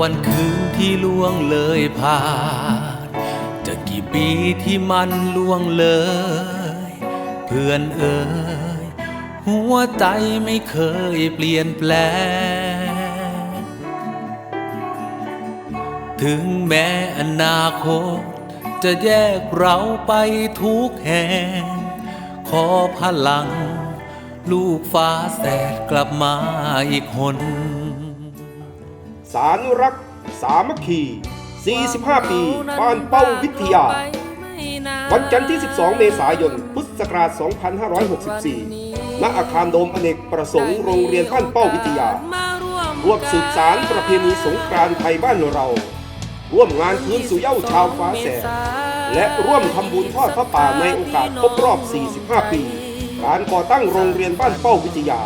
วันคืนที่ล่วงเลยผ่าน จะกี่ปีที่มันล่วงเลย เพื่อนเอ่ยหัวใจไม่เคยเปลี่ยนแปลง ถึงแม้อนาคต จะแยกเราไปทุกแห่ง ขอพลัง ลูกฟ้าแสดกลับมาอีกคน สานุรัก สามัคคี 45 ปี บ้านเป้าวิทยา วันจันทร์ที่ 12 เมษายน พุทธศักราช 2564 ณ อาคารโดมอเนกประสงค์โรงเรียนบ้านเป้าวิทยา ร่วมสืบสารประเพณีสงกรานต์ไทยบ้านเรา ร่วมงานคืนสู่เย้าชาวฟ้าแสและร่วมทำบุญทอดพระป่าในโอกาสครบรอบ 45 ปี การก่อตั้งโรงเรียนบ้านเป้าวิทยา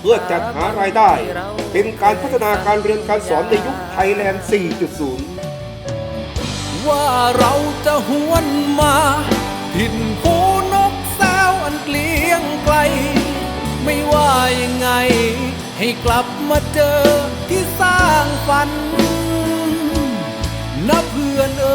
เพื่อจัดหารายได้ เป็นการพัฒนาการเรียนการสอนในยุคไทยแลนด์ 4.0 ว่าเราจะหวนมาถิ่นภูนกสาวอันเกลียงไกล ไม่ว่ายังไง ให้กลับมาเจอที่สร้างฝันนะเพื่อนเอ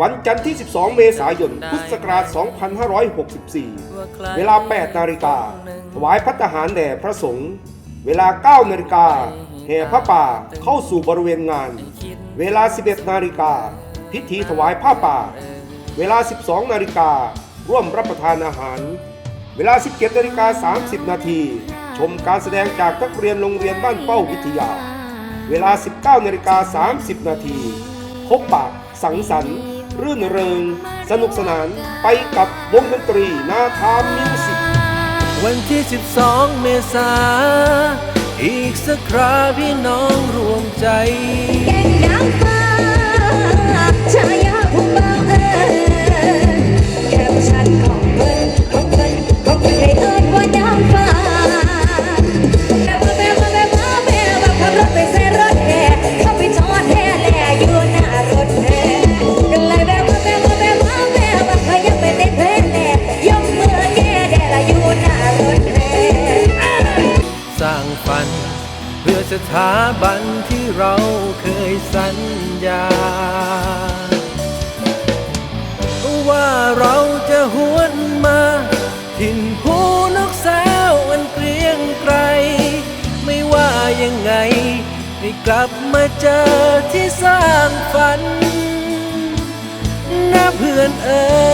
วันจันทร์ที่ 12 เมษายน พุทธศักราช 2564 เวลา 8 นาฬิกา ถวายพัฒหารแด่พระสงฆ์ เวลา 9 นาฬิกา แห่พระป่าเข้าสู่บริเวณงาน เวลา 11 นาฬิกา พิธีถวายผ้าป่า เวลา 12 นาฬิกา ร่วมรับประทานอาหาร เวลา 17 นาฬิกา 30 นาที ชมการแสดงจากนักเรียนโรงเรียนบ้านเป้าวิทยา เวลา 19 นาฬิกา 30 นาที พบปะสังสรรค์ รื่นเริง สนุกสนานไปกับวงดนตรีนาทามมิวสิกวันที่ 12 เมษาอีกสักคราพี่น้องรวมใจ แก่งนางฟ้าชา ฝัน เพื่อสถาบันที่เราเคยสัญญา ว่าเราจะหวนมาถิ่นภูนกสาวอันเกรียงไกร ไม่ว่ายังไง ให้กลับมาเจอที่สร้างฝันนะเพื่อนเอ๋